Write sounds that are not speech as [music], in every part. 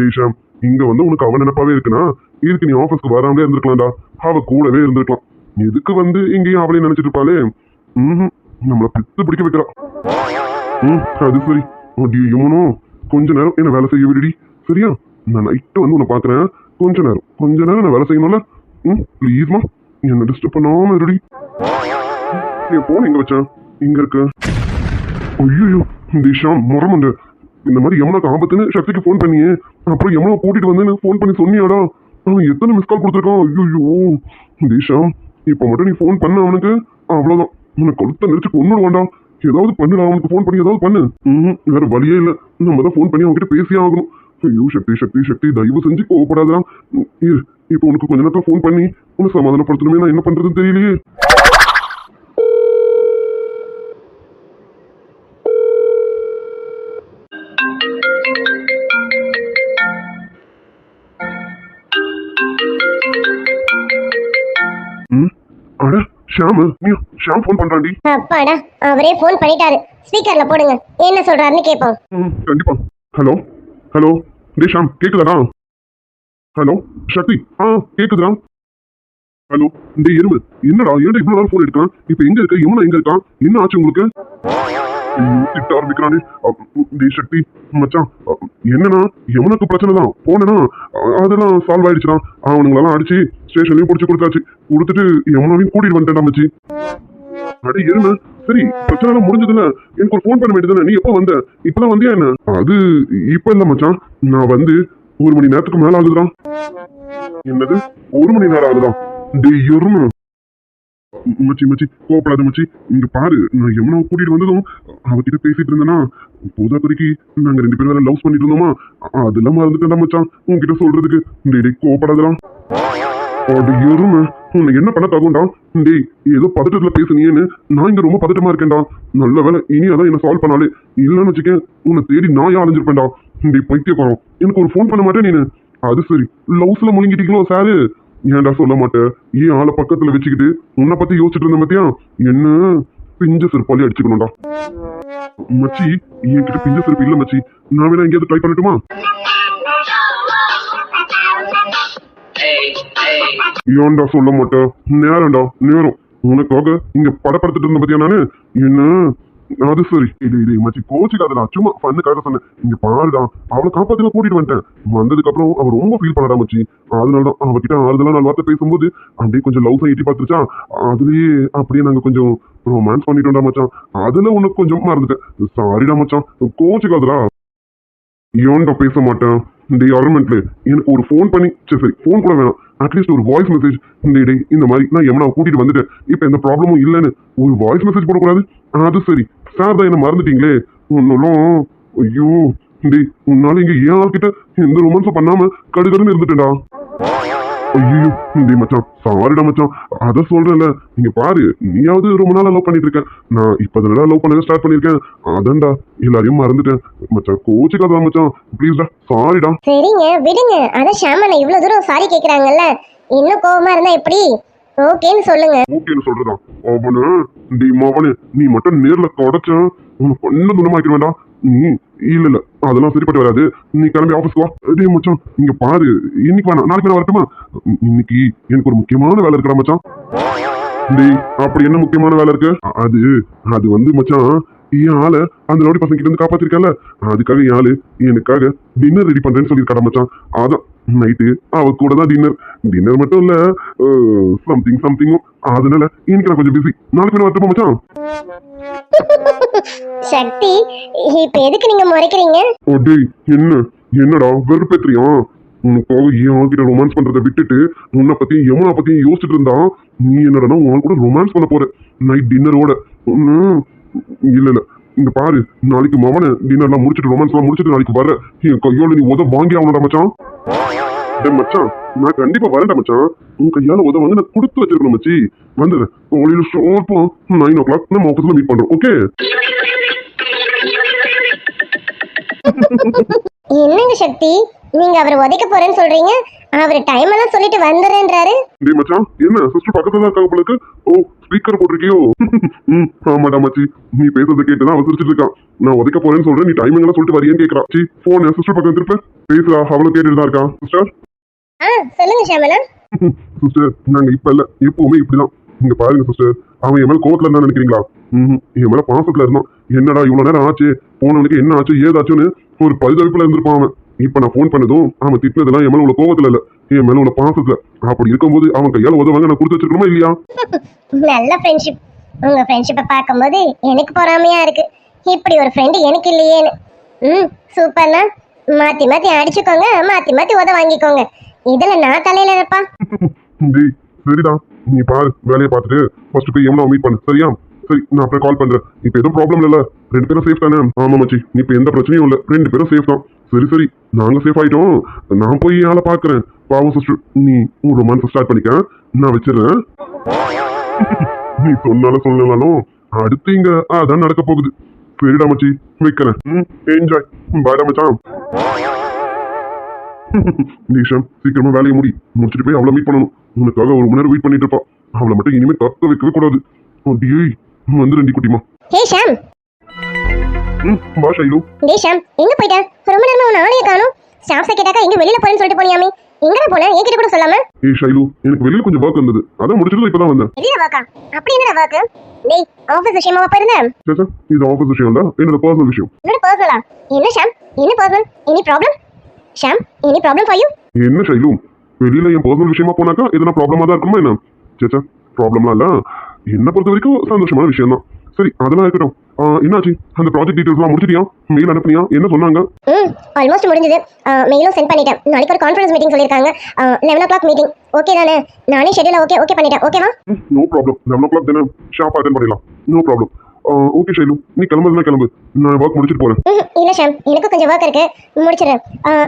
தேஷாம் இங்க வந்து உனக்கு அவன் நினப்பாவே இருக்குன்னா இதுக்கு நீ ஆஃபீஸ்க்கு வராமலே இருந்திருக்கலாம்டா. அவ கூடவே இருந்திருக்கலாம். எதுக்கு வந்து இங்கேயும் அவளே நினைச்சிட்டு இருப்பாளே? ம் நம்மளை பித்து பிடிக்க வைக்கிறா. ம் அது சரி. அடி இவனும் கொஞ்ச நேரம் என்ன வேலை செய்ய விடுடி. சரியா? நான் நைட்டு வந்து உன்னை பார்க்குறேன். கொஞ்ச நேரம். கொஞ்ச நேரம் நான் வேலை செய்யணும்ல? ம் ப்ளீஸ்மா என்ன டிஸ்டர்ப் பண்ணாம இருடி. என் ஃபோன் எங்க வச்சேன்? இங்கே இருக்கு. ஐயோ திஷா முறமண்டு இந்த மாதிரி எவ்வளோ ஆபத்துன்னு சக்திக்கு ஃபோன் பண்ணியே. அப்புறம் எவ்வளோ கூட்டிட்டு வந்து ஃபோன் பண்ணி சொன்னியாடா? அவன் எத்தனை மிஸ் கால் கொடுத்துருக்கான்? ஐயோ திஷாம் இப்போ மட்டும் நீ ஃபோன் பண்ண அவனுக்கு. அவ்வளோதான் உனக்கு கொளுத்த நெரிச்சு கொண்டு வேண்டாம் ஏதாவது பண்ணுடா அவனுக்கு ஃபோன் பண்ணி ஏதாவது பண்ணு. ம் வேற வழியே இல்லை. நம்ம தான் ஃபோன் பண்ணி அவன்கிட்ட பேசியே ஆகணும். ஐயோ சக்தி சக்தி சக்தி தயவு செஞ்சு கோவப்படாதான் இப்போ உனக்கு கொஞ்ச நேரத்தில் ஃபோன் பண்ணி உன்னை சமாதானப்படுத்தணுமே நான் என்ன பண்ணுறதுன்னு தெரியலையே. அட ஷாமு நீ ஷாம் ஃபோன் பண்றான்டி. அப்பாடா அவரே ஃபோன் பண்ணிட்டாரு. ஸ்பீக்கர்ல போடுங்க. என்ன சொல்றாருன்னு கேட்போம் ம் கண்டிப்பா. ஹலோ ஹலோ டே ஷாம் கேக்குதாடா? ஹலோ சக்தி ஆ கேக்குதுடா. ஹலோ டே எருமை என்னடா ஏன்டா இவ்வளவு நேரம் ஃபோன் எடுக்கான் இப்போ எங்க இருக்க? யமுனா எங்க இருக்கான்? என்ன ஆச்சு உங்களுக்கு? திட்ட ஆரம்பிக்கிறானே. டே சக்தி மச்சான் என்னன்னா யமுனாக்கு பிரச்சனை தான் போனேனா? அ, அதெல்லாம் சால்வ் ஆயிடுச்சுடா. அவனுங்களெல்லாம் அடிச்சு ஸ்டேஷன்லயும் பிடிச்சி கொடுத்தாச்சு. கொடுத்துட்டு யமுனாவையும் கூட்டிட்டு வந்துட்டேன் மச்சி அடே எருமை சரி பிரச்சனை முடிஞ்சதுல எனக்கு ஒரு ஃபோன் பண்ண வேண்டியதுதானே? நீ எப்போ வந்த? இப்பதான் வந்தியா என்ன? அது இப்ப இல்ல மச்சான். நான் வந்து ஒரு மணி நேரத்துக்கு மேல ஆகுதுடா. என்னது? ஒரு மணி நேரம் ஆகுதுதான் டேய் எருமை மச்சி மச்சி கோவப்படாத மச்சி. இங்க பாரு நான் யமுனா கூட்டிட்டு வந்ததும் அவகிட்ட பேசிட்டு இருந்தேனா? போதா நாங்க ரெண்டு பேரும் வேற லவ்ஸ் பண்ணிட்டு இருந்தோமா? அதெல்லாம் மறந்துட்டேன் மச்சான். உங்ககிட்ட சொல்றதுக்கு. டேய் டேய் அது எருமை உன்னை என்ன பண்ண தகுண்டா டேய் ஏதோ பதட்டத்துல பேசுனியேன்னு. நான் இங்க ரொம்ப பதட்டமா இருக்கேன்டா. நல்ல வேலை இனி அதான் என்ன சால்வ் பண்ணாலே. இல்லைன்னு வச்சுக்கேன் உன்னை தேடி நான் அலைஞ்சிருப்பேன்டா? டேய் பைத்தியக்காரம் எனக்கு ஒரு ஃபோன் பண்ண மாட்டேன் நீனு. அது சரி. லவ்ஸ்ல முழுங்கிட்டீங்களோ சாரு ஏன்டா சொல்ல மாட்டேன் ஏன் ஆளை பக்கத்துல வச்சுக்கிட்டு உன்னை பற்றி யோசிச்சுட்டு இருந்த மத்தியா என்ன? பிஞ்ச செருப்பாலே அடிச்சுக்கணும்டா. மச்சி என்கிட்ட பிஞ்ச செருப்பு இல்லை மச்சி. நான் வேணா எங்கேயாவது ட்ரை பண்ணட்டுமா? ஏன்டா சொல்ல மாட்டேன் நேரம்டா நேரம். உனக்காக இங்க படப்படுத்திட்டு இருந்த பத்தியா நானு? என்ன? அது சரி. இது இது மச்சி கோச்சிக்காதடா. சும்மா ஃபண்ணுக்காக சொன்னேன். இங்க பாருடா அவளை காப்பாத்தின கூட்டிட்டு வந்துட்டேன். வந்ததுக்கு அப்புறம் அவ ரொம்ப ஃபீல் பண்ணடா மச்சி. அதனாலதான் அவகிட்ட ஆறுதலா நாலு வார்த்தை பேசும்போது அப்படியே கொஞ்சம் லவ் எட்டி பார்த்துருச்சா? அதுலயே அப்படியே நாங்க கொஞ்சம் ரொமான்ஸ் பண்ணிட்டோம்டா மச்சான். அதுல உனக்கு கொஞ்சம் மறந்துட்டேன். சாரிடா மச்சான். கோச்சிக்காதடா. ஏன்டா பேச மாட்டேன்? இந்த அருமெண்ட்ல எனக்கு ஒரு ஃபோன் பண்ணி சரி சரி ஃபோன் கூட வேணாம். அட்லீஸ்ட் ஒரு வாய்ஸ் மெசேஜ் இந்த டே இந்த மாதிரி நான் யமுனா கூட்டிட்டு வந்துட்டேன். இப்போ எந்த ப்ராப்ளமும் இல்லைன்னு ஒரு வாய்ஸ் மெசேஜ் போடக்கூடாது? அது சரி. சார் தான் என்ன மறந்துட்டீங்களே. ஒன்னும் ஐயோ டேய் உன்னால இங்க ஏன் ஆள்கிட்ட எந்த ரொமான்ஸும் பண்ணாம கடுகடுன்னு இருந்துட்டேன்டா. ஐயோ டேய் மச்சான் சாரிடா மச்சான். அத சொல்றேன்ல நீங்க பாரு நீயாவது ரொம்ப நாளா லவ் பண்ணிட்டு இருக்க. நான் இப்ப தான் லவ் பண்ண ஸ்டார்ட் பண்ணிருக்கேன். அதான்டா எல்லாரையும் மறந்துட்டேன். மச்சான் கோச்சுக்காதா மச்சான். ப்ளீஸ்டா சாரிடா. சரிங்க விடுங்க. அதான் ஷாமண்ணா இவ்வளவு தூரம் சாரி கேக்குறாங்கல்ல. இன்னும் கோவமா இருந்தா எப்படி? ஓகேன்னு சொல்லுங்க. ஓகேன்னு சொல்றதான் அவனு டேய் மவனே நீ மட்டும் நேர்ல தொடச்ச உனக்கு பண்ண துணமாக்கிட ம் நீ இல்ல இல்ல. அதெல்லாம் சரிப்பட்டு வராது. நீ கிளம்பி ஆபீஸ்க்கு வா. டேய் மச்சான் இங்க பாரு. இன்னைக்கு வேணாம். நாளைக்கு வேணா வரட்டுமா? இன்னைக்கு எனக்கு ஒரு முக்கியமான வேலை இருக்குடா மச்சான். டேய் அப்படி என்ன முக்கியமான வேலை இருக்கு? அது அது வந்து மச்சான் என் ஆளை அந்த ரவுடி பசங்க கிட்ட இருந்து காப்பாத்திருக்கல அதுக்காக என் ஆளு எனக்காக டின்னர் ரெடி பண்றேன்னு சொல்லியிருக்காடா மச்சான். அதான் நைட்டு அவ கூட தான் டின்னர் டின்னர் மட்டும் இல்ல சம்திங் சம்திங்கும் அதனால இன்னைக்கு நான் கொஞ்சம் பிஸி நாளைக்கு வேணா வரட்டுமா மச்சான்? [laughs] சக்தி இப்ப எதுக்கு நீங்க முறைக்கிறீங்க? ஓ டேய் என்ன? என்னடா வெறுப்பேத்துறியா? உனக்காக என் ஆள்கிட்ட ரொமான்ஸ் பண்றதை விட்டுட்டு உன்னை பத்தியும் யமுனா பத்தியும் யோசிச்சுட்டு இருந்தா நீ என்னடா உன் கூட ரொமான்ஸ் பண்ண போற? நைட் டின்னரோட இல்ல இல்ல. இங்க பாரு நாளைக்கு மவன டின்னர்லாம் முடிச்சிட்டு ரொமான்ஸ் எல்லாம் முடிச்சிட்டு நாளைக்கு வர என் கையோட நீ உத வாங்கி ஆகணும்டா மச்சான். மச்சான் நான் கண்டிப்பா வரேன்டா மச்சான். உன் கையால உத வந்து நான் கொடுத்து வச்சிருக்கணும் மச்சி. வந்துடுறேன் உங்களுக்கு ஷோர்ப்போம் நைன் ஓ கிளாக் நம்ம ஆஃபீஸ்ல மீட் பண்றோம் ஓகே என்னங்க சக்தி? நீங்க அவரை உதைக்க போறேன்னு சொல்றீங்க? அவர் டைம் எல்லாம் சொல்லிட்டு வந்துடுறேன்றாரு. டேய் மச்சான் என்ன? சிஸ்டர் பக்கத்துல தான் இருக்காங்க போலுக்கு ஓ ஸ்பீக்கர் போட்டிருக்கியோ? ம் ஆமாடா மச்சி. நீ பேசுறத கேட்டு தான் அவசரிச்சிட்டு இருக்கான். நான் உதைக்க போறேன்னு சொல்றேன் நீ டைமிங் எல்லாம் சொல்லிட்டு வரியான்னு கேக்குறா சி போன் சிஸ்டர் பக்கம் திருப்ப. பேசுறா அவளும் கேட்டுட்டு தான் இருக்கான். சிஸ்டர் ஆ சொல்லுங்க ஷாமனா சிஸ்டர் நாங்க இப்ப இல்ல. எப்பவுமே இப்படிதான். நீங்க பாருங்க சிஸ்டர் அவன் என் மேல கோவத்துல இருந்தா நினைக்கிறீங்களா? ம் என் மேல பாசத்துல இருந்தான். என்னடா இவ்வளவு நேரம் ஆச்சு? போனவனுக்கு என்ன ஆச்சு ஏதாச்சுன்னு ஒரு பரிதவிப்புல இருந்திருப்பான் அவன். இப்ப நான் ஃபோன் பண்ணதும் அவன் திட்டினதெல்லாம் என் மேல உள்ள கோவத்துல இல்ல. என் மேல உள்ள பாசத்துல. அப்படி இருக்கும்போது அவன் கையால உதவாங்க நான் கொடுத்து வச்சிருக்கணுமா இல்லையா? [laughs] நல்ல ஃப்ரெண்ட்ஷிப் உங்க ஃப்ரெண்ட்ஷிப்பை பார்க்கும்போது எனக்கு பொறாமையா இருக்கு. இப்படி ஒரு ஃப்ரெண்டு எனக்கு இல்லையேன்னு. ம் சூப்பர்ண்ணா மாத்தி மாத்தி அடிச்சுக்கோங்க. மாத்தி மாத்தி உத வாங்கிக்கோங்க. இதுல நான் தலையில இருப்பா. [laughs] டேய் சரிடா. நீ பாரு வேலையை பார்த்துட்டு ஃபர்ஸ்ட் போய் எவ்வளோ மீட் பண்ணு சரியா? சரி நான் அப்புறம் கால் பண்றேன். இப்போ எதுவும் ப்ராப்ளம் இல்ல ரெண்டு பேரும் சேஃப் தானே? ஆமா மச்சி. இப்போ எந்த பிரச்சனையும் இல்ல. ரெண்டு பேரும் சேஃப் தான். சரி சரி. நாங்க சேஃப் ஆயிட்டோம். நான் போய் ஆளை பாக்குறேன் பாவம் சிஸ்டர் நீ உன் ரொமான்ஸ் ஸ்டார்ட் பண்ணிக்க. நான் வச்சிடுறேன். [laughs] நீ சொன்னாலும் சொல்லலாலும் அடுத்து இங்க அதான் நடக்க போகுது. சரிடா மச்சி. வைக்கிறேன். ம் என்ஜாய் பாய் மச்சான். [laughs] நிஷம் சீக்கிரமா வேலையை முடி. முடிச்சுட்டு போய் அவளை மீட் பண்ணணும். உனக்காக ஒரு மணி நேரம் வெயிட் பண்ணிட்டு இருப்பா. அவளை மட்டும் இனிமே கத்த வைக்கவே கூடாது. அப்படியே வந்து ரெண்டி குட்டிமா ஹே ஷாம். ம் வா ஷைலு. டே ஷாம் எங்க போயிட்ட? ரொம்ப நேரமா உன் ஆளைய காணும். ஸ்டாஃப்ஸை கேட்டாக்கா எங்க வெளியில போறேன்னு சொல்லிட்டு போனியாமே. எங்கடா போன? என்கிட்ட கூட சொல்லாம? ஏய் ஷைலு எனக்கு வெளியில கொஞ்சம் ஒர்க் இருந்தது அதான் முடிச்சிட்டு இப்பதான் வந்தேன். வெளியில வாக்கா அப்படி என்னடா வாக்கு டேய் ஆபீஸ் விஷயமா போயிருந்தேன் சேச்சா இது ஆஃபீஸ் விஷயம் இல்ல என்னோட பர்சனல் விஷயம். என்னோட பர்சனலா என்ன ஷாம்? என்ன personal any problem Sham any problem for you என்ன ஷைலு? வெளியில என் பர்சனல் விஷயமா போனாக்கா எதனா ப்ராப்ளமா தான் இருக்குமா என்ன? சேச்சா ப்ராப்ளம்லாம் இல்ல. என்ன பொறுத்த வரைக்கும் சந்தோஷமான விஷயம் தான் சரி அதெல்லாம் இருக்கட்டும். என்னாச்சு? அந்த ப்ராஜெக்ட் டீட்டெயில்ஸ்லாம் முடிச்சிட்டியா? மெயில் அனுப்புனியா? என்ன சொன்னாங்க? ம் ஆல்மோஸ்ட் முடிஞ்சது. மெயிலும் சென்ட் பண்ணிட்டேன். நாளைக்கு ஒரு கான்ஃபரன்ஸ் மீட்டிங் சொல்லியிருக்காங்க. Eleven o'clock meeting okay தானே? நானே ஷெட்யூல் ஓகே ஓகே பண்ணிட்டேன். ஓகேவா no problem eleven o'clock தானே? ஷாப் அட்டன் பண்ணிடலாம். No problem okay Shailu. நீ கிளம்புறதுனா கிளம்பு. நான் ஒர்க் முடிச்சிட்டு போறேன். இல்லை ஷாம். எனக்கு கொஞ்சம் ஒர்க் இருக்கு. முடிச்சிடுறேன்.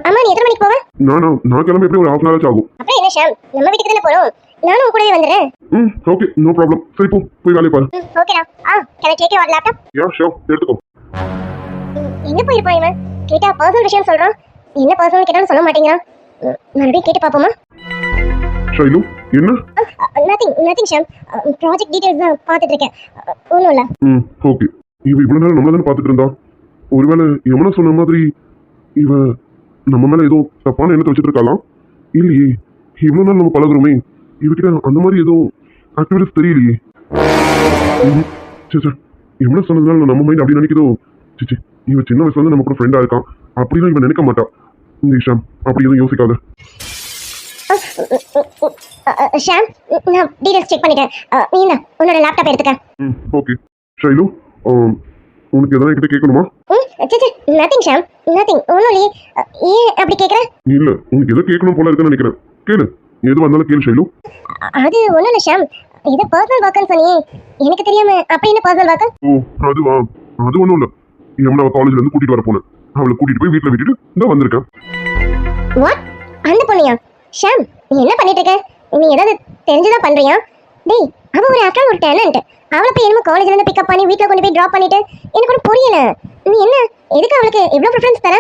அம்மா நீ எத்தனை மணிக்கு போவேன் நானா நான் கிளம்பி எப்படி ஒரு ஹாஃப் அன் ஆகும். அப்புறம் என்ன ஷாம்? நம்ம வீட்டுக்கு தானே போகிறோம் நானும் உன் கூடவே வந்துடுறேன். ம் ஓகே நோ ப்ராப்ளம் சரி போ. போய் வேலையை பாரு. ஓகேடா ஆ can take your laptop yeah so எடுத்துக்கோ. எங்க போயிருப்பான் இவன்? கேட்டா பர்சனல் விஷயம் சொல்றான். என்ன பர்சனல் கேட்டாலும் சொல்ல மாட்டேங்கிறான். மறுபடியும் கேட்டு பார்ப்போமா? ஷைலு என்ன nothing nothing Sham project details தான் பார்த்துட்டு இருக்கேன் ஒன்றும் இல்லை. ம் ஓகே இவ இவ்வளவு நேரம் நம்மள தானே பார்த்துட்டு இருந்தா ஒருவேளை எவனா சொன்ன மாதிரி இவ நம்ம மேல ஏதோ தப்பான எண்ணத்தை வச்சுட்டு இருக்கலாம் இல்லையே இவ்வளவு நாள் நம்ம பழகுறோமே. இவகிட்ட அந்த மாதிரி எதுவும் ஆக்டிவிட்டிஸ் தெரியலையே. சரி சார் எவ்வளவு சொன்னதுனால நம்ம மைண்ட் அப்படி நினைக்குதோ? சிச்சி இவன் சின்ன வயசுல இருந்து நம்ம கூட ஃப்ரெண்டா இருக்கான் அப்படிலாம் இவன் நினைக்க மாட்டா. இந்த விஷயம் அப்படி எதுவும் யோசிக்காத. ஷாம் நான் டீடைல்ஸ் செக் பண்ணிட்டேன் நீ என்ன உன்னோட லேப்டாப் எடுத்துக்க. ம் ஓகே ஷைலு உனக்கு எதனா என்கிட்ட கேட்கணுமா? நத்திங் ஷாம் நத்திங் ஒன்றும் இல்லையே. ஏன் அப்படி கேட்குற இல்ல உனக்கு ஏதோ கேட்கணும் போல இருக்குன்னு நினைக்கிறேன். கேளு எது வந்தாலும் கேளு ஷைலு. அது ஒன்றும் இல்லை ஷாம். இது பர்சனல் ஒர்க்குன்னு சொன்னியே. எனக்கு தெரியாம அப்படி என்ன பர்சனல் ஒர்க்கு ஓ அதுவா? அது ஒன்றும் இல்லை. யமுனா காலேஜ்ல இருந்து கூட்டிட்டு வர போனேன் அவளை கூட்டிட்டு போய் வீட்டில் விட்டுட்டு இந்த வந்திருக்கேன். வாட் அந்த பொண்ணையா? ஷாம் நீ என்ன பண்ணிட்டு இருக்க நீ ஏதாவது தெரிஞ்சுதான் பண்றியா? டேய் அவ ஒரு ஆஃப்டர் ஒரு டேலண்ட் அவளை போய் என்னமோ காலேஜ்ல இருந்து பிக்கப் பண்ணி வீட்ல கொண்டு போய் டிராப் பண்ணிட்டு எனக்கு ஒன்றும் புரியல. நீ என்ன? எதுக்கு அவளுக்கு இவ்வளோ ப்ரிஃபரன்ஸ் தர?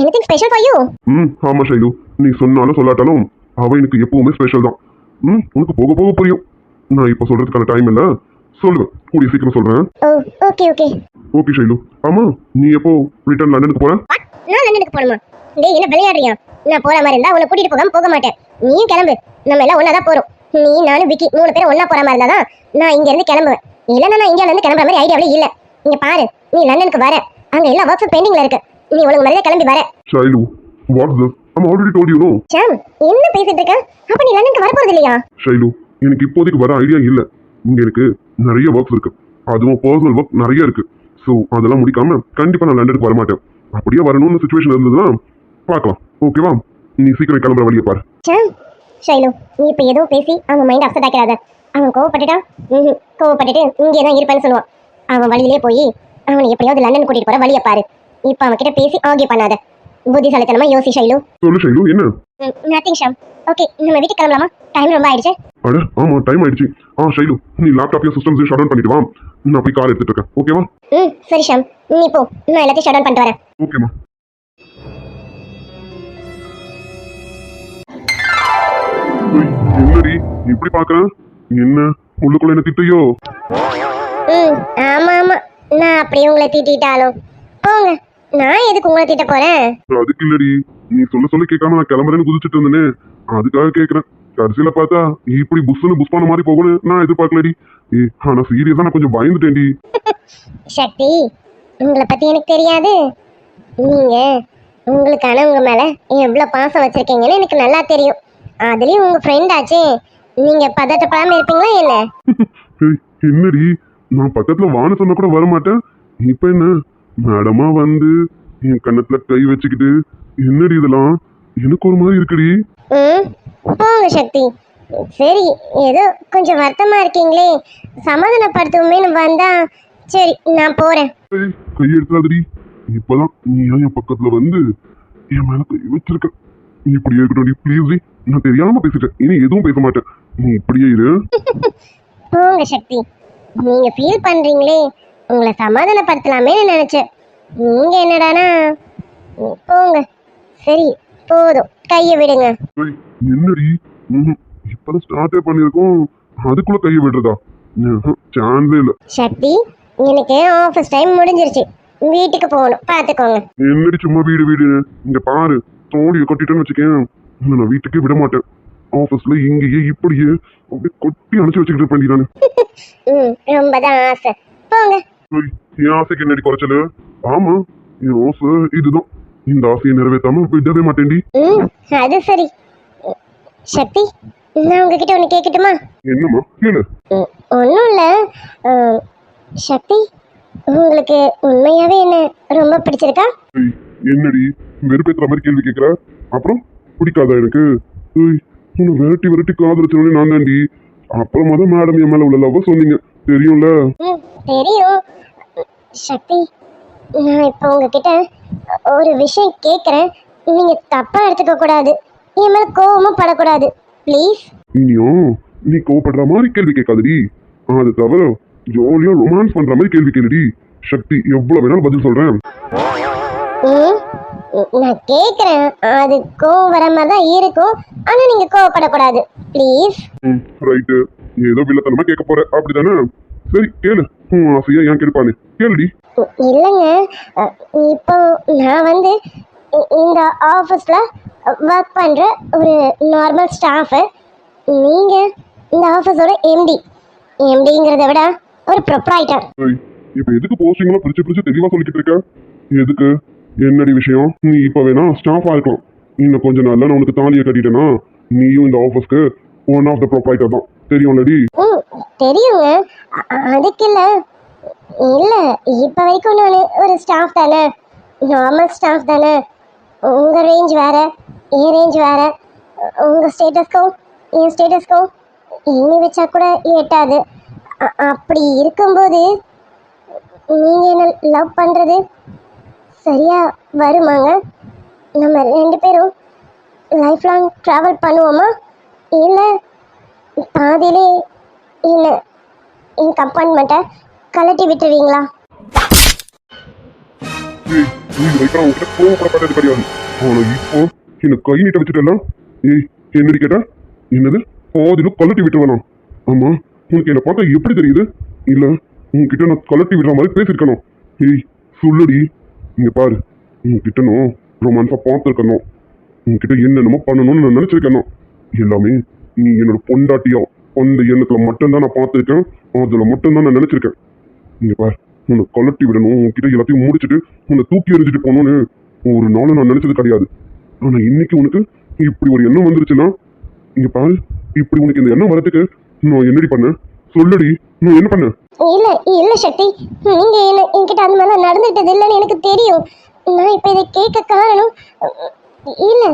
எனிதிங் ஸ்பெஷல் ஃபார் யூ ம் ஆமா ஷைலு. நீ சொன்னாலும் சொல்லாட்டாலும் அவ எனக்கு எப்பவுமே ஸ்பெஷல் தான். ம் உனக்கு போக போக புரியும். நான் இப்போ சொல்றதுக்கான டைம் இல்லை. சொல்லுவேன் கூடிய சீக்கிரம் சொல்றேன். Okay okay okay Shailu. ஆமா நீ எப்போ ரிட்டர்ன் லண்டனுக்கு போற? நான் லண்டனுக்கு போகணுமா டேய் என்ன விளையாடுறியா? நான் போற மாதிரி இருந்தா உன்னை கூட்டிட்டு போகாம போக மாட்டேன். நீயும் கிளம்பு. நம்ம எல்லாம் ஒண்ணா தான் போறோம். நீ நானும் விக்கி மூணு பேரும் ஒண்ணா போற மாதிரி இருந்தாதான் நான் இங்க இருந்து கிளம்புவேன். இல்லைன்னா நான் இந்தியால இருந்து கிளம்புற மாதிரி ஐடியாவிலே இல்ல. இங்க பாரு நீ லண்டனுக்கு வர. அங்க எல்லா ஒர்க்ஸும் பெண்டிங்ல இருக்கு. நீ உனக்கு முதல்ல கிளம்பி வர. Shailu what's this I'm already told you no Sham என்ன பேசிட்டு இருக்க? அப்ப நீ லண்டனுக்கு வர போறது இல்லையா? ஷைலு எனக்கு இப்போதைக்கு வர ஐடியா இல்லை. இங்க எனக்கு நிறைய ஒர்க்ஸ் இருக்கு. அதுவும் பர்சனல் ஒர்க் நிறைய இருக்கு. ஸோ அதெல்லாம் முடிக்காம கண்டிப்பா நான் லண்டனுக்கு வர மாட்டேன் அப்படியே வரணும்னு சுச்சுவேஷன் இருந்ததுன்னா பார்க்கலாம். ஓகேவா நீ சீக்கிரம் கிளம்புற வழியை பாரு. ஷைலு நீ இப்ப ஏதோ பேசி அவன் மைண்ட் அப்செட் ஆக்கிறாத அவன் கோவப்பட்டுட்டான். கோவப்பட்டுட்டு இங்கே தான் இருப்பேன்னு சொல்லுவான். அவன் வழியிலே போய் அவனை எப்படியாவது லண்டன் கூட்டிட்டு போற வழியை பாரு. இப்ப அவன் கிட்ட பேசி ஆகிய பண்ணாத. புத்திசாலித்தனமா யோசி ஷைலு. சொல்லு ஷைலு என்ன? நத்திங் ஷாம். ஓகே நம்ம வீட்டுக்கு கிளம்பலாமா? டைம் ரொம்ப ஆயிடுச்சு. அட ஆமா டைம் ஆயிடுச்சு. ஆ ஷைலு நீ லேப்டாப்பையும் சிஸ்டம்ஸையும் ஷட் டவுன் பண்ணிட்டு வா. நான் போய் கார் எடுத்துட்டு இருக்கேன். ஓகேவா ம் சரி ஷாம். நீ போ. நான் எல்லாத்தையும் ஷட் டவுன் பண்ணிட்டு வரேன். ஓகேம்மா என்னடி இப்படி பாக்குறேன் என்ன உள்ளுக்குள்ள என்ன திட்டையோ ம் ஆமா ஆமா. நான் அப்படியே உங்களை திட்டாலும் போங்க நான் எதுக்கு உங்களை திட்ட போறேன்? அதுக்கு இல்லடி. நீ சொல்ல சொல்ல கேட்காம நான் கிளம்புறேன்னு குதிச்சிட்டு இருந்தேனே. அதுக்காக கேக்குறேன். கடைசியில பார்த்தா இப்படி புஷ்னு புஷ் பண்ண மாதிரி போகணும்னு நான் எதிர்பார்க்கலடி. ஏ ஆனா சீரியஸா நான் கொஞ்சம் பயந்துட்டேன்டி. [laughs] சக்தி உங்களை பத்தி எனக்கு தெரியாது. நீங்க உங்களுக்கான உங்க மேல எவ்வளவு பாசம் வச்சிருக்கீங்கன்னு எனக்கு நல்லா தெரியும். அதுலயும் உங்க ஃப்ரெண்ட் ஆச்சே. நீங்க பதட்டப்படாம இருப்பீங்களா என்ன? [laughs] என்னடி? நான் பக்கத்துல வான சொன்னா கூட வர மாட்டேன் இப்ப என்ன? மேடமா வந்து என் கண்ணத்துல கை வச்சுக்கிட்டு என்னடி இதெல்லாம்? எனக்கு ஒரு மாதிரி இருக்குடி. போங்க சக்தி. சரி ஏதோ கொஞ்சம் வருத்தமா இருக்கீங்களே. சமாதானப்படுத்துவோமேனு வந்தா சரி நான் போறேன். ஏய், கை எடுத்துறாதடி இப்பதான் நீ என் பக்கத்துல வந்து என் மேல கை வச்சிருக்க? நீ இப்படியே இருக்கணும்டி ப்ளீஸ் நான் தெரியாம பேசிட்டேன். இனி எதுவும் பேச மாட்டேன். நீ இப்படியே இரு. போங்க சக்தி. நீங்க ஃபீல் பண்றீங்களே உங்களை சமாதானப்படுத்தலாமே நினைச்சேன். நீங்க என்னடானா போங்க சரி போதும். கையை விடுங்க. என்னடி. இப்பதான் ஸ்டார்டே பண்ணியிருக்கோம். அதுக்குள்ள கையை விடுறதா? சான்ஸே இல்ல. சக்தி எனக்கு ஆஃபீஸ் டைம் முடிஞ்சிருச்சு. வீட்டுக்கு போகணும். பார்த்துக்கோங்க. என்னடி சும்மா வீடு வீடு இங்க பாரு. தோடியை கொட்டிட்டேன்னு வச்சுக்கேன். உன்னை நான் வீட்டுக்கே விட மாட்டேன் ஆபீஸ்ல இங்கேயே இப்படியே அப்படியே கொட்டி அணைச்சு வச்சுக்கிட்டு இருப்பேன் நானு. ரொம்ப தான் ஆசை. போங்க. என் ஆசைக்கு என்னடி குறைச்சலு? ஆமா என் ஆசை இதுதான். இந்த ஆசையை நிறைவேற்றாம விடவே மாட்டேன்டி. அது சரி. சக்தி நான் உங்ககிட்ட ஒன்று கேட்கட்டுமா என்னம்மா? கேளு. ஒன்றும் இல்லை. சக்தி உங்களுக்கு உண்மையாகவே என்ன ரொம்ப பிடிச்சிருக்கா? என்னடி? வெறுப்பேத்துற மாதிரி கேள்வி கேட்குற அப்புறம்? பிடிக்காதா எனக்கு. உன்னை விரட்டி விரட்டி காதலிச்சோடனே நான் தாண்டி. அப்புறமா தான் மேடம் என் மேல உள்ள லவ் சொன்னீங்க. தெரியும்ல? தெரியும். சக்தி நான் இப்போ உங்ககிட்ட ஒரு விஷயம் கேட்குறேன் நீங்கள் தப்பாக எடுத்துக்க கூடாது. என் மேலே கோவமும் படக்கூடாது. ப்ளீஸ் இனியும் நீ கோவப்படுற மாதிரி கேள்வி கேட்காதடி. அது தவிர ஜாலியா ரொமான்ஸ் பண்ற மாதிரி கேள்வி கேளுடி. சக்தி எவ்வளவு வேணாலும் பதில் சொல்றேன். நான் கேட்குறேன் அது கோவம் வர மாதிரி தான் இருக்கும். ஆனால் நீங்கள் கோவப்படக்கூடாது. ப்ளீஸ் ம் ரைட்டு ஏதோ வில்லத்தனமா கேட்க போற. அப்படிதானே? சரி கேளு. உன் ஆசையா ஏன் கேட்பானு. கேளுடி. இல்லைங்க. இப்போ நான் வந்து இ- இந்த ஆஃபீஸில் ஒர்க் பண்ணுற ஒரு நார்மல் ஸ்டாஃபு நீங்கள் இந்த ஆஃபீஸோட எம்டி எம்டிங்கிறத விட ஒரு ப்ரொப்ரைட்டர் ஏய், இப்ப எதுக்கு போஸ்டிங்லாம் பிரிச்சு பிரிச்சு தெளிவா சொல்லிக்கிட்டு இருக்க? எதுக்கு? என்னடி விஷயம்? நீ இப்போ வேணா ஸ்டாஃபாக இருக்கலாம். இன்னும் கொஞ்ச நாள்ல நான் உனக்கு தாலியை கட்டிட்டேன்னா நீயும் இந்த ஆஃபீஸ்க்கு ஒன் ஆஃப் த ப்ரொப்ரைட்டர் தான். தெரியும்லடி? ம் தெரியுங்க. அதுக்கு இல்லை. இல்லை இப்போ வரைக்கும் நான் ஒரு ஸ்டாஃப் தானே. நார்மல் ஸ்டாஃப் தானே. உங்கள் ரேஞ்ச் வேற என் ரேஞ்ச் வேற. உங்கள் ஸ்டேட்டஸ்க்கும் என் ஸ்டேட்டஸ்க்கும் இனி வச்சா கூட எட்டாது. அப்படி இருக்கும்போது நீங்கள் என்ன லவ் பண்ணுறது சரியா வருமாங்க? நம்ம ரெண்டு பேரும் லைஃப் லாங் ட்ராவல் பண்ணுவோமா? இல்லை பாதியிலே இல்லை என் கம்பார்ட்மெண்ட்டை கழட்டி விட்டுருவீங்களா? ஏய் நீ வரைக்கும் உன்கிட்ட கோவப்படப்பட்டது கிடையாது ஆனா இப்போ என்ன கை நீட்ட வச்சுட்டலாம் ஏய் என்னடி கேட்டா? என்னது? பாதியில கலட்டி விட்டுருவேனா? ஆமாம் உனக்கு என்னை பார்க்க எப்படி தெரியுது? இல்லை உன்கிட்ட நான் கலட்டி விடுற மாதிரி பேசியிருக்கணும். ஏய் சொல்லுடி. இங்கே பாரு உங்ககிட்டனும் நான் ரொமான்ஸா பார்த்துருக்கணும். உங்ககிட்ட என்னென்னமோ பண்ணணும்னு நான் நினச்சிருக்கணும். எல்லாமே நீ என்னோட பொண்டாட்டியா அந்த எண்ணத்தில் மட்டும்தான் நான் பார்த்துருக்கேன். அதில் மட்டும்தான் நான் நினச்சிருக்கேன். இங்கே பார் உன்னை கலட்டி விடணும். உங்ககிட்ட எல்லாத்தையும் முடிச்சுட்டு உன்னை தூக்கி எறிஞ்சிட்டு போகணும்னு ஒரு நாளும் நான் நினச்சது கிடையாது. ஆனால் இன்னைக்கு உனக்கு இப்படி ஒரு எண்ணம் வந்துருச்சுன்னா இங்கே பாரு இப்படி உனக்கு இந்த எண்ணம் வரதுக்கு நான் என்னடி பண்ணேன்? சொல்லுடி. நான் என்ன பண்ணேன் இல்ல இல்ல சக்தி. நீங்க என்ன என்கிட்ட அந்த மாதிரிலாம் நடந்துட்டது இல்லைன்னு எனக்கு தெரியும். நான் இப்ப இதை கேட்க காரணம் இல்ல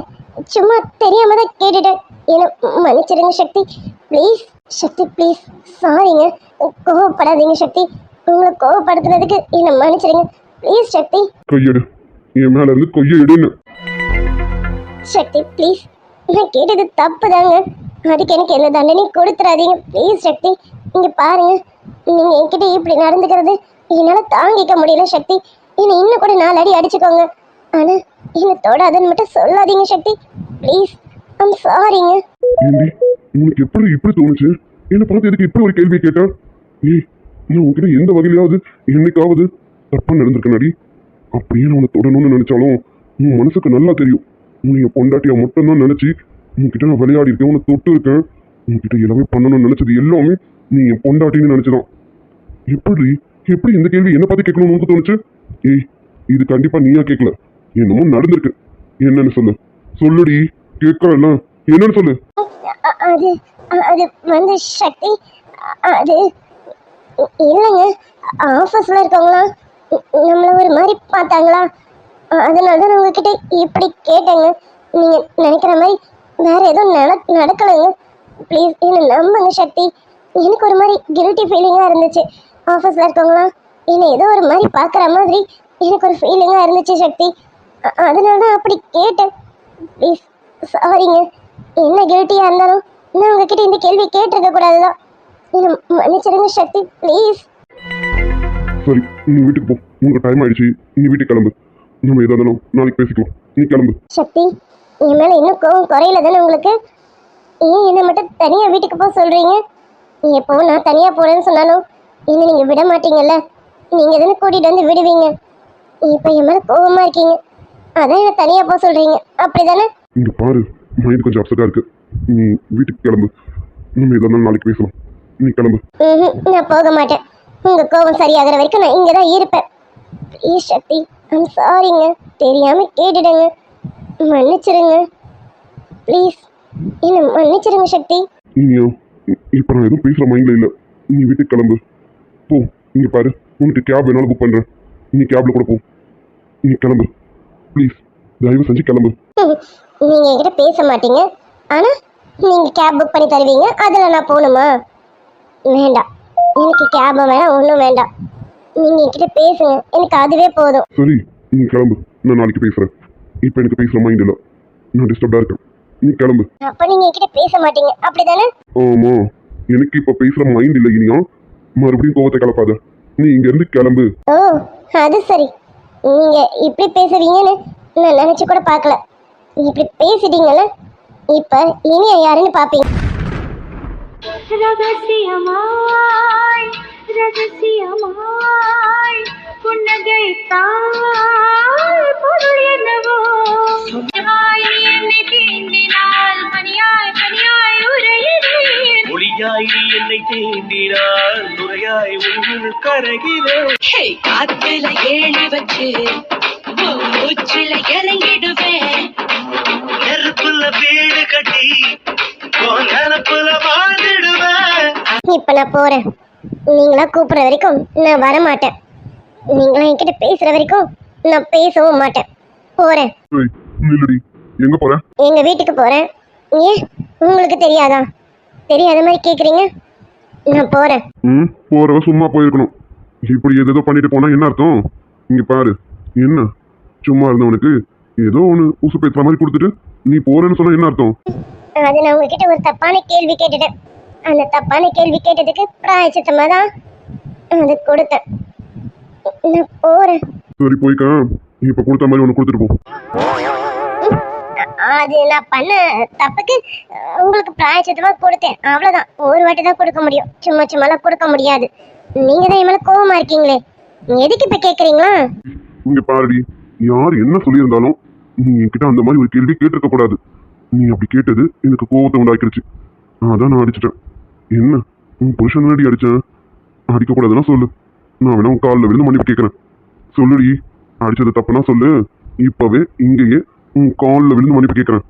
சும்மா தெரியாம தான் கேட்டுட்டேன். என்ன மன்னிச்சிடுங்க சக்தி. ப்ளீஸ் சக்தி ப்ளீஸ் சாரிங்க கோவப்படாதீங்க சக்தி. உங்களை கோவப்படுத்துனதுக்கு என்ன மன்னிச்சிடுங்க ப்ளீஸ் சக்தி. கையெடு. என் மேல இருந்து கொய்ய எடுன்னு சக்தி ப்ளீஸ் நான் கேட்டது தப்பு தாங்க அதுக்கு எனக்கு எந்த தண்டனையும் கொடுத்துறாதீங்க. ப்ளீஸ் சக்தி. இங்க பாருங்க நீங்க என்கிட்ட இப்படி நடந்துக்கிறது என்னால தாங்கிக்க முடியல சக்தி. என்னை இன்னும் கூட நாலு அடி அடிச்சுக்கோங்க. ஆனா என்ன தொடாதுன்னு மட்டும் சொல்லாதீங்க சக்தி. ப்ளீஸ் ஐம் சாரிங்க ஏண்டி உனக்கு எப்படி இப்படி தோணுச்சு? என்னை பார்த்து எதுக்கு இப்படி ஒரு கேள்வி கேட்டா? ஏய் நான் உங்ககிட்ட எந்த வகையிலாவது என்னைக்காவது தப்பா நடந்திருக்கேனாடி? அப்படியே நான் உன்னை தொடணும்னு நினைச்சாலும் உன் மனசுக்கு நல்லா தெரியும். உன்னை என் பொண்டாட்டியா மட்டும்தான் நினைச்சு உன்கிட்ட நான் விளையாடி இருக்கேன் உன்னை தொட்டு இருக்கேன் உன்கிட்ட எல்லாமே பண்ணணும்னு நினைச்சது எல்லாமே நீ என் பொண்டாட்டின்னு நினைச்சுதான் எப்படி எப்படி இந்த கேள்வி என்ன பார்த்து கேட்கணும்னு உனக்கு தோணுச்சு? ஏய் இது கண்டிப்பா நீயா கேட்கல. என்னமோ நடந்திருக்கு. என்னன்னு சொல்லு. சொல்லுடி. கேட்கல என்னன்னு சொல்லு. அ- அது அது வந்து சக்தி. அ- அது இ- இல்லைங்க. ஆஃபீஸில் இருக்கவங்களாம் ந- நம்மள ஒரு மாதிரி பார்த்தாங்களா? அ- அதனால தான் நான் உங்ககிட்ட இப்படி கேட்டேங்க. நீங்கள் நினைக்கிற மாதிரி வேற எதுவும் நட நடக்கலைங்க. ப்ளீஸ் என்னை நம்புங்க சக்தி. எனக்கு ஒரு மாதிரி கில்ட்டி ஃபீலிங்காக இருந்துச்சு. ஆஃபீஸில் இருக்கவங்களாம் என்னை ஏதோ ஒரு மாதிரி பார்க்குற மாதிரி எனக்கு ஒரு ஃபீலிங்காக இருந்துச்சு சக்தி. அதனால தான் அப்படி கேட்டேன். ப்ளீஸ் சாரிங்க என்ன கில்ட்டியாக இருந்தாலும் நான் உங்ககிட்ட இந்த கேள்வி கேட்டிருக்க கூடாதுதான். என்னை மன்னிச்சிடுங்க சக்தி ப்ளீஸ் சரி நீ வீட்டுக்கு போ. உனக்கு டைம் ஆயிடுச்சு. நீ வீட்டுக்கு கிளம்பு. நம்ம எதா இருந்தாலும் நாளைக்கு பேசிக்கலாம். நீ கிளம்பு. சக்தி என் மேலே இன்னும் கோவம் குறையில தானே உங்களுக்கு? ஏன் என்னை மட்டும் தனியாக வீட்டுக்கு போக சொல்கிறீங்க எப்போ நான் தனியாக போகிறேன்னு சொன்னாலும் என்னை நீங்கள் விட மாட்டீங்கல்ல? நீங்கள் தானே கூட்டிகிட்டு வந்து விடுவீங்க. இப்போ என் மேலே கோவமாக இருக்கீங்க. அதான் என்னை தனியாக போக சொல்கிறீங்க அப்படி தானே இங்க பாரு மைண்ட் கொஞ்சம் அப்செட்டா இருக்கு. நீ வீட்டுக்கு கிளம்பு. எதா இருந்தாலும் நாளைக்கு பேசலாம். நீ கிளம்பு. நான் போக மாட்டேன். உங்க கோபம் சரியாகிற வரைக்கும் நான் இங்கே தான் இருப்பேன். ப்ளீஸ் சக்தி ஐம் சாரிங்க தெரியாம கேட்டுடுங்க. மன்னிச்சிருங்க. ப்ளீஸ் என்ன மன்னிச்சிருங்க சக்தி. இனியா இ- இப்ப நான் எதுவும் பேசுற மைண்ட்ல இல்ல. நீ வீட்டுக்கு கிளம்பு. போ இங்க பாரு. உனக்கு கேப் வேணாலும் புக் பண்றேன். நீ கேப்ல கூட போ. நீ கிளம்பு. ப்ளீஸ் தயவு செஞ்சு கிளம்பு. நீங்க என்கிட்ட பேச மாட்டீங்க. ஆனா நீங்க கேப் புக் பண்ணி தருவீங்க. அதுல நான் போகணுமா வேண்டாம். எனக்கு கேப் வேணாம் ஒன்றும் வேண்டாம். நீங்க என்கிட்ட பேசுங்க. எனக்கு அதுவே போதும். சரி நீ கிளம்பு. நான் நாளைக்கு பேசுறேன். இப்போ எனக்கு பேசுற மைண்ட் இல்ல. நான் டிஸ்டர்ப்டா இருக்கேன். நீ கிளம்பு. அப்ப நீங்க என்கிட்ட பேச மாட்டீங்க. அப்படிதானே? ஆமா. எனக்கு இப்ப பேசுற மைண்ட் இல்ல இனியா. மறுபடியும் கோவத்தை கலப்பாத. நீ இங்க இருந்து கிளம்பு. ஓ அது சரி. நீங்க இப்படி பேசுவீங்கன்னு நான் நினைச்சு கூட பார்க்கல. இப்படி பேசிட்டீங்கல்ல இப்ப இனி யாருன்னு பாப்பீங்க? ரகசியமாய் ரகசியமாய் புன்னகைத்தாய் ஹே, காத்துல ஏழி வச்சு மூச்சுல இறங்கிடுவேன். நெருப்புல வீடு கட்டி உன் நினப்புல வாழ்ந்துடுவேன். இப்ப நான் போறேன். நீங்களா கூப்பிடுற வரைக்கும் நான் வர மாட்டேன் நீங்களா என்கிட்ட பேசுற வரைக்கும் நான் பேசவும் மாட்டேன். போறேன். நில்லுடி. எங்க போற? எங்க வீட்டுக்கு போறேன். ஏன் உங்களுக்கு தெரியாதா? தெரியாத மாதிரி கேக்குறீங்க? நான் போறேன். ம் போறவ சும்மா போயிருக்கணும். இப்படி ஏதேதோ பண்ணிட்டு போனா என்ன அர்த்தம்? இங்க பாரு. என்ன? சும்மா இருந்தவனுக்கு ஏதோ ஒன்று உசு பேத்துற மாதிரி கொடுத்துட்டு நீ போறேன்னு சொன்னா என்ன அர்த்தம்? அது நான் உங்ககிட்ட ஒரு தப்பான கேள்வி கேட்டுட்டேன். அந்த தப்பான கேள்வி கேட்டதுக்கு பிராயச்சித்தமா தான் அது கொடுத்தேன். நான் போறேன். சரி போய்க்க. இப்ப கொடுத்த மாதிரி ஒன்று கொடுத்துட்டு போ. அது நான் பண்ண தப்புக்கு உங்களுக்கு பிராயச்சித்தமா கொடுத்தேன். அவ்வளவுதான். ஒரு வாட்டி தான் கொடுக்க முடியும். சும்மா சும்மாலாம் கொடுக்க முடியாது. நீங்க தான் என் மேல கோவமா இருக்கீங்களே. எதுக்கு இப்ப கேக்குறீங்களா? இங்க பாருடி யார் என்ன சொல்லியிருந்தாலும் நீ என்கிட்ட அந்த மாதிரி ஒரு கேள்வி கேட்டிருக்க கூடாது. நீ அப்படி கேட்டது எனக்கு கோவத்தை உண்டாக்கிடுச்சு. அதான் நான் அடிச்சிட்டேன். என்ன? உன் புருஷன் முன்னாடி அடிச்சேன் அடிக்க கூடாதுன்னா சொல்லு. நான் வேணா உன் காலில் விழுந்து மன்னிப்பு கேட்கறேன் சொல்லுடி அடிச்சது தப்புனா சொல்லு. இப்பவே இங்கேயே உன் காலில் விழுந்து மன்னிப்பு கேட்கறேன்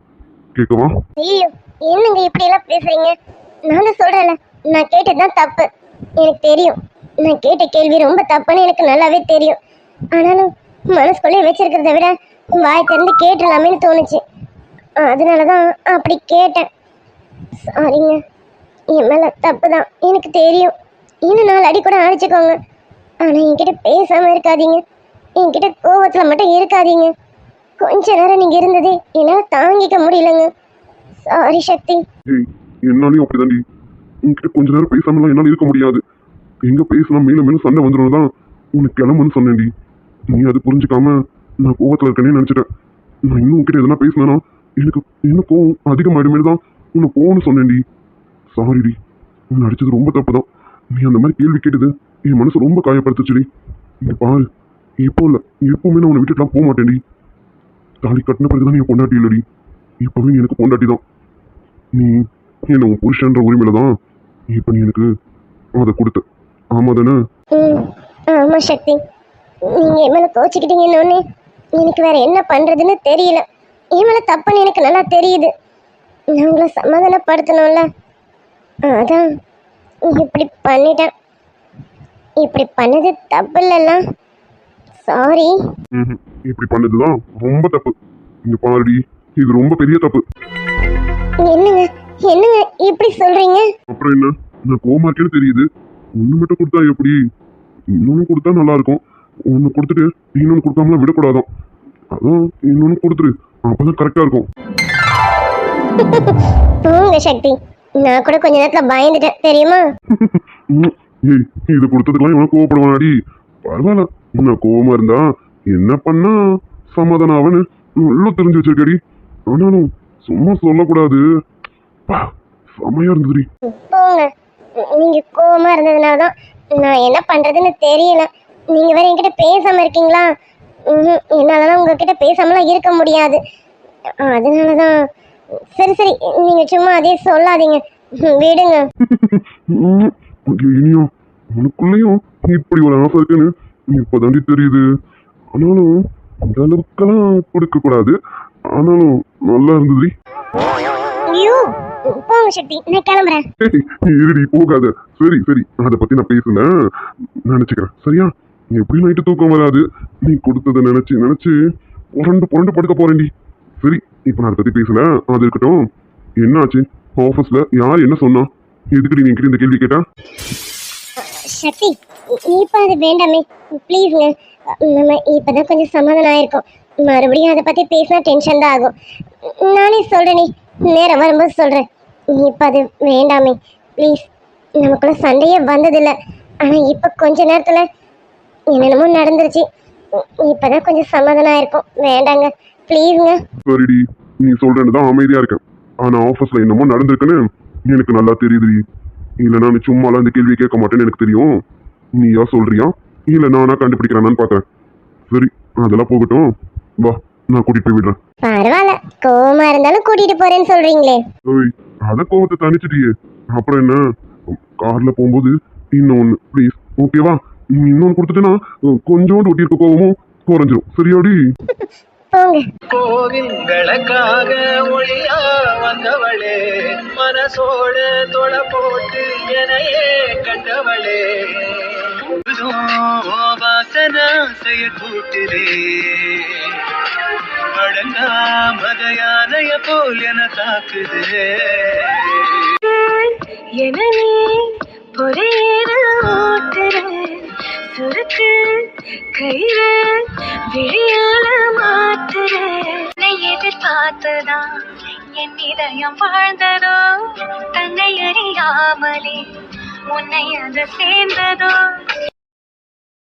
கேட்கவா என்னங்க இப்படி எல்லாம் பேசுறீங்க? நான் தான் சொல்றேன்ல நான் கேட்டதுதான் தப்பு. எனக்கு தெரியும். நான் கேட்ட கேள்வி ரொம்ப தப்புன்னு எனக்கு நல்லாவே தெரியும். ஆனாலும் மனசுக்குள்ளே வச்சிருக்கிறத விட வாய் திறந்து கேட்டுடலாமேன்னு தோணுச்சு. அதனால தான் அப்படி கேட்டேன். சாரிங்க என் மேலே தப்பு தான் எனக்கு தெரியும். இன்னும் நாலு அடி கூட அடிச்சுக்கோங்க ஆனால் என்கிட்ட பேசாமல் இருக்காதீங்க. என்கிட்ட கோவத்தில் மட்டும் இருக்காதீங்க. கொஞ்ச நேரம் நீங்கள் இருந்ததே என்னால் தாங்கிக்க முடியலங்க. சாரி சக்தி. என்னாலையும் அப்படிதான் உன்கிட்ட கொஞ்ச நேரம் பேசாமலாம் என்னால் இருக்க முடியாது. எங்கே பேசினா மேலும் மேலும் சண்டை வந்துடும் தான் உனக்கு கிளம்புன்னு சொன்னேன்டி. நீ அது புரிஞ்சுக்காம நான் கோவத்தில் இருக்கேனே நினச்சிட்டேன். நான் இன்னும் உங்ககிட்ட எதனா பேசினா எனக்கு இன்னும் கோவம் அதிகமாயிடுமே தான் உன்னை போகணும்னு சொன்னேன்டி. சாரிடி உன்னை அடித்தது ரொம்ப தப்பு தான் நீ அந்த மாதிரி கேள்வி கேட்டது என் மனசு ரொம்ப காயப்படுத்துச்சுடி. நீ பாரு இப்போ இல்லை எப்போவுமே நான் உன்னை விட்டுட்டுலாம் போக மாட்டேன்டி. தாலி கட்டின பிறகு தான் நீ என் பொண்டாட்டி இல்லடி. இப்போவே நீ எனக்கு பொண்டாட்டி தான். நீ என்ன உன் புருஷன்ற உரிமையில தான் இப்போ நீ எனக்கு அதை கொடுத்த. ஆமா தானே ம் ஆமா சக்தி. நீங்க என் மேல கோச்சிக்கிட்டீங்கன்னு எனக்கு வேற என்ன பண்றதுன்னு தெரியல. என் மேல தப்புன்னு எனக்கு நல்லா தெரியுது. நான் உங்களை சமாதானப்படுத்தணும்ல. அதான் இப்படி பண்ணிட்டேன். இப்படி பண்ணது தப்பு இல்லைல்ல சாரி. இப்படி பண்ணதுதான் ரொம்ப தப்பு. இங்க பாருடி இது ரொம்ப பெரிய தப்பு. என்னங்க என்னங்க இப்படி சொல்றீங்க? அப்புறம் என்ன? நான் கோவமா இருக்கேன்னு தெரியுது. ஒண்ணு மட்டும் கொடுத்தா எப்படி? இன்னொன்னு கொடுத்தா நல்லா இருக்கும். ஒண்ணு கொடுத்துட்டு இன்னொன்னு கொடுக்காமலாம் விடக்கூடாதான். அதான் இன்னொன்னு கொடுத்துரு. அப்பதான் கரெக்டா இருக்கும். [laughs] போங்க சக்தி. நான் கூட கொஞ்ச நேரத்துல பயந்துட்டேன். தெரியுமா? [laughs] ம், ஏய் இது கொடுத்ததுக்கெல்லாம் இவனை கோவப்படுவானாடி. பரவாயில்ல. நான் கோவமா இருந்தா என்ன பண்ணா? சமாதானம் அவனு நல்லா தெரிஞ்சு வச்சிருக்கடி. ஆனாலும் சும்மா சொல்லக்கூடாது. பா, செமையா இருந்ததுடி. போங்க நீங்க கோவமா இருந்ததுனால தான் நான் என்ன பண்றதுன்னு தெரியல. நீங்க வேற என்கிட்ட பேசாம இருக்கீங்களா? என்னாலலாம் உங்ககிட்ட பேசாமலாம் இருக்க முடியாது. அதனால தான் சரி சரி. நீங்க சும்மா அதே சொல்லாதீங்க. விடுங்க. இனியும் உனக்குள்ளேயும் இப்படி ஒரு ஆசை இருக்குன்னு இப்போதாண்டி தெரியுது. ஆனாலும் அந்த அளவுக்கெல்லாம் கொடுக்க கூடாது ஆனாலும் நல்லா இருந்ததுடி. ஐயோ! போங்க சக்தி நான் கிளம்புறேன். இருடி போகாத. சரி சரி அதை பத்தி நான் பேசல நினைச்சுக்கிறேன். சரியா? நீ எப்படி நைட்டு தூக்கம் வராது. நீ கொடுத்ததை நினைச்சு நினைச்சு புரண்டு புரண்டு படுக்க போறேன்டி. சரி இப்போ நான் அதை பத்தி பேசல. அது இருக்கட்டும். என்னாச்சு? ஆஃபீஸ்ல யார் என்ன சொன்னா? எதுக்குடி நீ இந்த கேள்வி கேட்டா? சக்தி இப்போ அது வேண்டாமே. ப்ளீஸ்ங்க நம்ம இப்போதான் கொஞ்சம் சமாதானம் ஆயிருக்கோம். மறுபடியும் அதை பற்றி பேசினா டென்ஷன் தான் ஆகும். நானே சொல்கிறேனே நேரம் வரும்போது சொல்கிறேன் இப்போ அது வேண்டாமே. ப்ளீஸ் நமக்குள்ள சண்டையே வந்ததில்லை. ஆனால் இப்போ கொஞ்ச நேரத்தில் என்னென்னமோ நடந்துருச்சு. இப்போதான் கொஞ்சம் சமாதானம் ஆயிருக்கும் வேண்டாங்க. ப்ளீஸுங்க சரிடி. நீ சொல்றேன்னு தான் அமைதியா இருக்கேன். ஆனா ஆஃபீஸ்ல என்னமோ நடந்திருக்குன்னு எனக்கு நல்லா தெரியுதுடி. இல்லை நீ சும்மாலாம் அந்த கேள்வி கேட்க மாட்டேன்னு எனக்கு தெரியும். நீயா சொல்றியா? இல்லை நானா கண்டுபிடிக்கிறானான்னு பார்க்குறேன் சரி அதெல்லாம் போகட்டும். வா. நான் கூட்டிட்டு போய் விடுறேன். பரவாயில்ல. கோவமா இருந்தாலும் கூட்டிகிட்டு போகிறேன்னு சொல்கிறீங்களே ஓய் அத கோவத்தை தணிச்சிட்டியே. அப்புறம் என்ன? கார்ல போகும்போது இன்னொன்னு ப்ளீஸ் ஓகேவா நீ இன்னொன்னு கொடுத்துட்டேன்னா கொஞ்சோண்டு ஒட்டியிருக்க கோவமும் குறைஞ்சிரும். சரியாடி? போங்க. கோவில்களுக்காக ஒளியா வந்தவளே மனசோட தொட போட்டு எனையே கண்டவளே. வாசன செய்ய கூட்டுதே அடங்கா மதையானைய போல் என தாக்குதே. என நீ பொறையேற ஓட்டுற சுருக்கு கயிறு விழியால மாத்துற. உன்னை எதிர்பார்த்ததா என் இதயம் வாழ்ந்ததோ? தன்னை அறியாமலே உன்னை அது சேர்ந்ததோ?